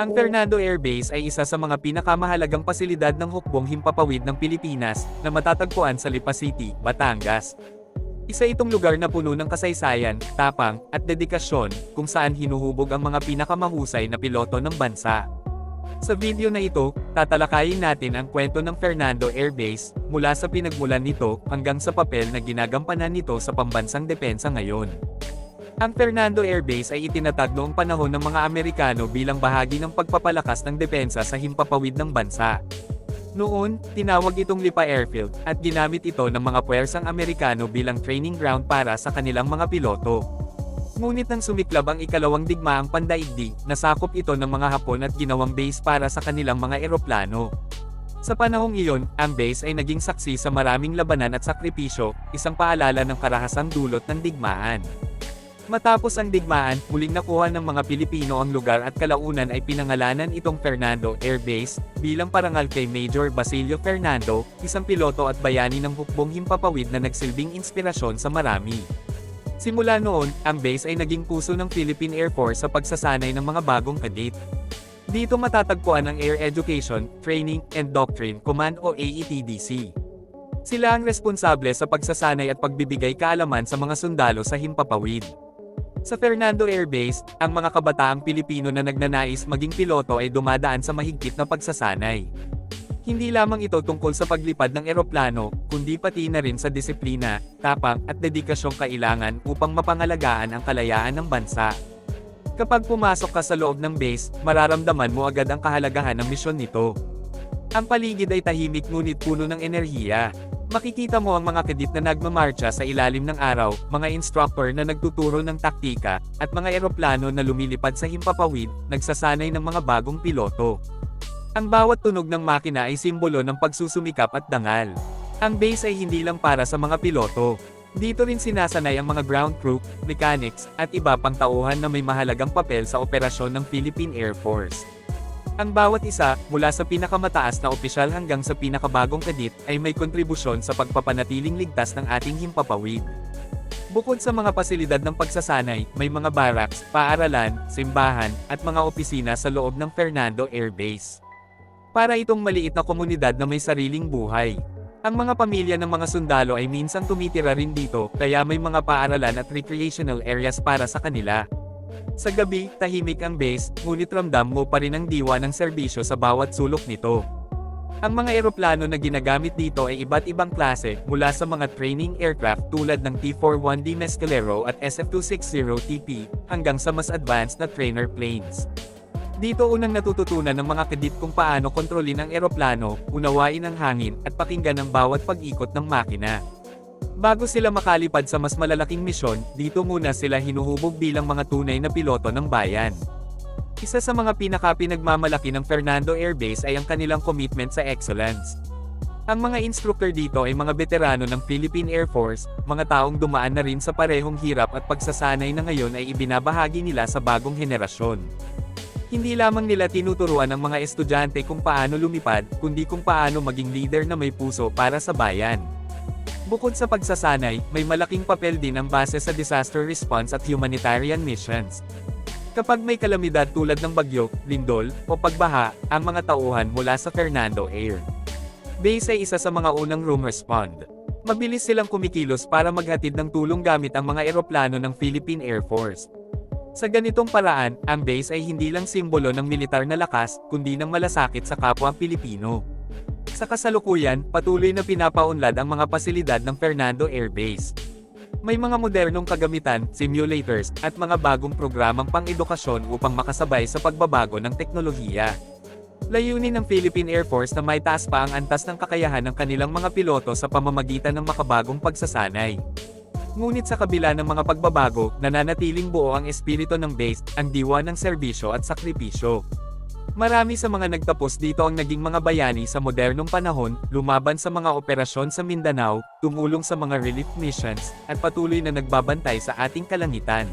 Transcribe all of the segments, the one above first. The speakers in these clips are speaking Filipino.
Ang Fernando Air Base ay isa sa mga pinakamahalagang pasilidad ng hukbong himpapawid ng Pilipinas na matatagpuan sa Lipa City, Batangas. Isa itong lugar na puno ng kasaysayan, tapang, at dedikasyon, kung saan hinuhubog ang mga pinakamahusay na piloto ng bansa. Sa video na ito, tatalakayin natin ang kwento ng Fernando Air Base, mula sa pinagmulan nito hanggang sa papel na ginagampanan nito sa pambansang depensa ngayon. Ang Fernando Air Base ay itinatag noong panahon ng mga Amerikano bilang bahagi ng pagpapalakas ng depensa sa himpapawid ng bansa. Noon, tinawag itong Lipa Airfield, at ginamit ito ng mga puwersang Amerikano bilang training ground para sa kanilang mga piloto. Ngunit nang sumiklab ang ikalawang digmaang pandaigdig, nasakop ito ng mga Hapon at ginawang base para sa kanilang mga eroplano. Sa panahong iyon, ang base ay naging saksi sa maraming labanan at sakripisyo, isang paalala ng karahasang dulot ng digmaan. Matapos ang digmaan, muling nakuha ng mga Pilipino ang lugar at kalaunan ay pinangalanan itong Fernando Air Base, bilang parangal kay Major Basilio Fernando, isang piloto at bayani ng hukbong himpapawid na nagsilbing inspirasyon sa marami. Simula noon, ang base ay naging puso ng Philippine Air Force sa pagsasanay ng mga bagong kadit. Dito matatagpuan ang Air Education, Training, and Doctrine Command o AETDC. Sila ang responsable sa pagsasanay at pagbibigay kaalaman sa mga sundalo sa himpapawid. Sa Fernando Air Base, ang mga kabataang Pilipino na nagnanais maging piloto ay dumadaan sa mahigpit na pagsasanay. Hindi lamang ito tungkol sa paglipad ng eroplano, kundi pati na rin sa disiplina, tapang, at dedikasyong kailangan upang mapangalagaan ang kalayaan ng bansa. Kapag pumasok ka sa loob ng base, mararamdaman mo agad ang kahalagahan ng misyon nito. Ang paligid ay tahimik ngunit puno ng enerhiya. Makikita mo ang mga kadit na nagmamarcha sa ilalim ng araw, mga instructor na nagtuturo ng taktika, at mga eroplano na lumilipad sa himpapawid, nagsasanay ng mga bagong piloto. Ang bawat tunog ng makina ay simbolo ng pagsusumikap at dangal. Ang base ay hindi lang para sa mga piloto. Dito rin sinasanay ang mga ground crew, mechanics, at iba pang tauhan na may mahalagang papel sa operasyon ng Philippine Air Force. Ang bawat isa, mula sa pinakamataas na opisyal hanggang sa pinakabagong kadit, ay may kontribusyon sa pagpapanatiling ligtas ng ating himpapawid. Bukod sa mga pasilidad ng pagsasanay, may mga barracks, paaralan, simbahan, at mga opisina sa loob ng Fernando Air Base. Para itong maliit na komunidad na may sariling buhay. Ang mga pamilya ng mga sundalo ay minsan tumitira rin dito, kaya may mga paaralan at recreational areas para sa kanila. Sa gabi, tahimik ang base, ngunit ramdam mo pa rin ang diwa ng serbisyo sa bawat sulok nito. Ang mga eroplano na ginagamit dito ay iba't ibang klase, mula sa mga training aircraft tulad ng T-41D Mescalero at SF-260TP, hanggang sa mas advanced na trainer planes. Dito unang natututunan ng mga kadit kung paano kontrolin ang eroplano, unawain ang hangin, at pakinggan ang bawat pag-ikot ng makina. Bago sila makalipad sa mas malalaking misyon, dito muna sila hinuhubog bilang mga tunay na piloto ng bayan. Isa sa mga pinaka-pinagmamalaki ng Fernando Air Base ay ang kanilang commitment sa excellence. Ang mga instructor dito ay mga veterano ng Philippine Air Force, mga taong dumaan na rin sa parehong hirap at pagsasanay na ngayon ay ibinabahagi nila sa bagong henerasyon. Hindi lamang nila tinuturuan ang mga estudyante kung paano lumipad, kundi kung paano maging leader na may puso para sa bayan. Bukod sa pagsasanay, may malaking papel din ang base sa disaster response at humanitarian missions. Kapag may kalamidad tulad ng bagyo, lindol, o pagbaha, ang mga tauhan mula sa Fernando Air. Base ay isa sa mga unang room respond. Mabilis silang kumikilos para maghatid ng tulong gamit ang mga eroplano ng Philippine Air Force. Sa ganitong paraan, ang base ay hindi lang simbolo ng militar na lakas, kundi ng malasakit sa kapwa Pilipino. Sa kasalukuyan, patuloy na pinapaunlad ang mga pasilidad ng Fernando Air Base. May mga modernong kagamitan, simulators, at mga bagong programang pang-edukasyon upang makasabay sa pagbabago ng teknolohiya. Layunin ng Philippine Air Force na may taas pa ang antas ng kakayahan ng kanilang mga piloto sa pamamagitan ng makabagong pagsasanay. Ngunit sa kabila ng mga pagbabago, nananatiling buo ang espiritu ng base, ang diwa ng serbisyo at sakripisyo. Marami sa mga nagtapos dito ang naging mga bayani sa modernong panahon, lumaban sa mga operasyon sa Mindanao, tumulong sa mga relief missions, at patuloy na nagbabantay sa ating kalangitan.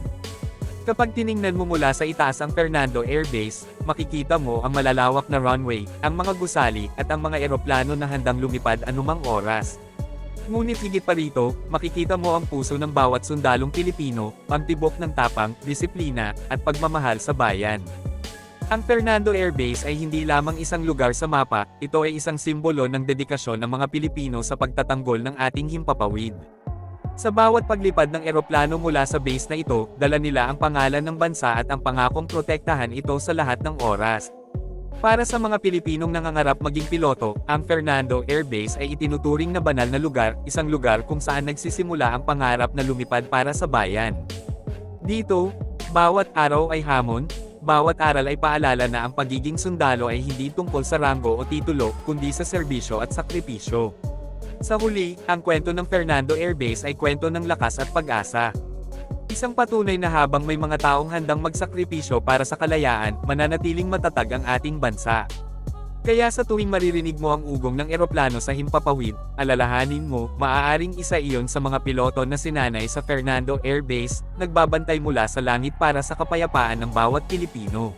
Kapag tiningnan mo mula sa itaas ang Fernando Air Base, makikita mo ang malalawak na runway, ang mga gusali, at ang mga eroplano na handang lumipad anumang oras. Ngunit higit pa rito, makikita mo ang puso ng bawat sundalong Pilipino, ang tibok ng tapang, disiplina, at pagmamahal sa bayan. Ang Fernando Air Base ay hindi lamang isang lugar sa mapa, ito ay isang simbolo ng dedikasyon ng mga Pilipino sa pagtatanggol ng ating himpapawid. Sa bawat paglipad ng eroplano mula sa base na ito, dala nila ang pangalan ng bansa at ang pangakong protektahan ito sa lahat ng oras. Para sa mga Pilipinong nangangarap maging piloto, ang Fernando Air Base ay itinuturing na banal na lugar, isang lugar kung saan nagsisimula ang pangarap na lumipad para sa bayan. Dito, bawat araw ay hamon, bawat aral ay paalala na ang pagiging sundalo ay hindi tungkol sa ranggo o titulo, kundi sa serbisyo at sakripisyo. Sa huli, ang kwento ng Fernando Air Base ay kwento ng lakas at pag-asa. Isang patunay na habang may mga taong handang magsakripisyo para sa kalayaan, mananatiling matatag ang ating bansa. Kaya sa tuwing maririnig mo ang ugong ng eroplano sa himpapawid, alalahanin mo, maaaring isa iyon sa mga piloto na sinanay sa Fernando Air Base, nagbabantay mula sa langit para sa kapayapaan ng bawat Pilipino.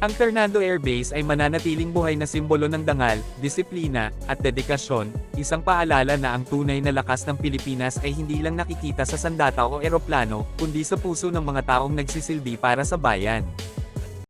Ang Fernando Air Base ay mananatiling buhay na simbolo ng dangal, disiplina, at dedikasyon, isang paalala na ang tunay na lakas ng Pilipinas ay hindi lang nakikita sa sandata o eroplano, kundi sa puso ng mga taong nagsisilbi para sa bayan.